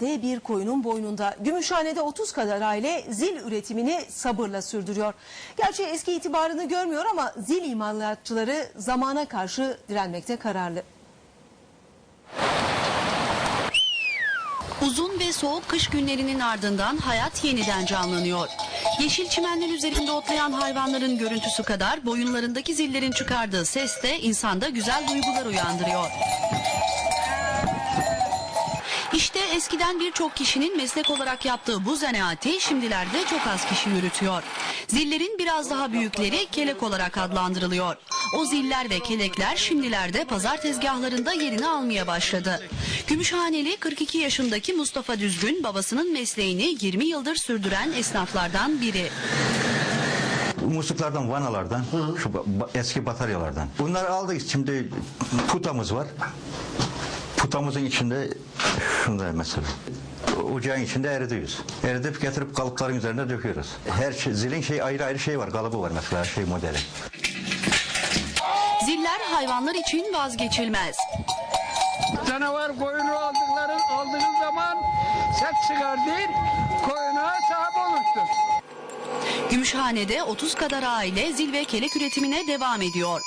De bir koyunun boynunda. Gümüşhane'de 30 kadar aile zil üretimini sabırla sürdürüyor. Gerçi eski itibarını görmüyor ama zil imalatçıları zamana karşı direnmekte kararlı. Uzun ve soğuk kış günlerinin ardından hayat yeniden canlanıyor. Yeşil çimenler üzerinde otlayan hayvanların görüntüsü kadar boyunlarındaki zillerin çıkardığı ses de insanda güzel duygular uyandırıyor. İşte eskiden birçok kişinin meslek olarak yaptığı bu zanaati şimdilerde çok az kişi yürütüyor. Zillerin biraz daha büyükleri kelek olarak adlandırılıyor. O ziller ve kelekler şimdilerde pazar tezgahlarında yerini almaya başladı. Gümüşhaneli 42 yaşındaki Mustafa Düzgün babasının mesleğini 20 yıldır sürdüren esnaflardan biri. musluklardan, vanalardan, şu eski bataryalardan. Bunları aldık. Şimdi putamız var. Putamızın içinde şunda mesela. Ocağın içinde eridiyoruz. Eridip getirip kalıpların üzerine döküyoruz. Her şey, zilin şey ayrı ayrı şey var. Kalıbı var mesela şey modeli. Ziller hayvanlar için vazgeçilmez. Canavar koyunu aldıkları aldığınız zaman ses çıkar değil, koyuna sahip olursun. Gümüşhane'de 30 kadar aile zil ve kelek üretimine devam ediyor.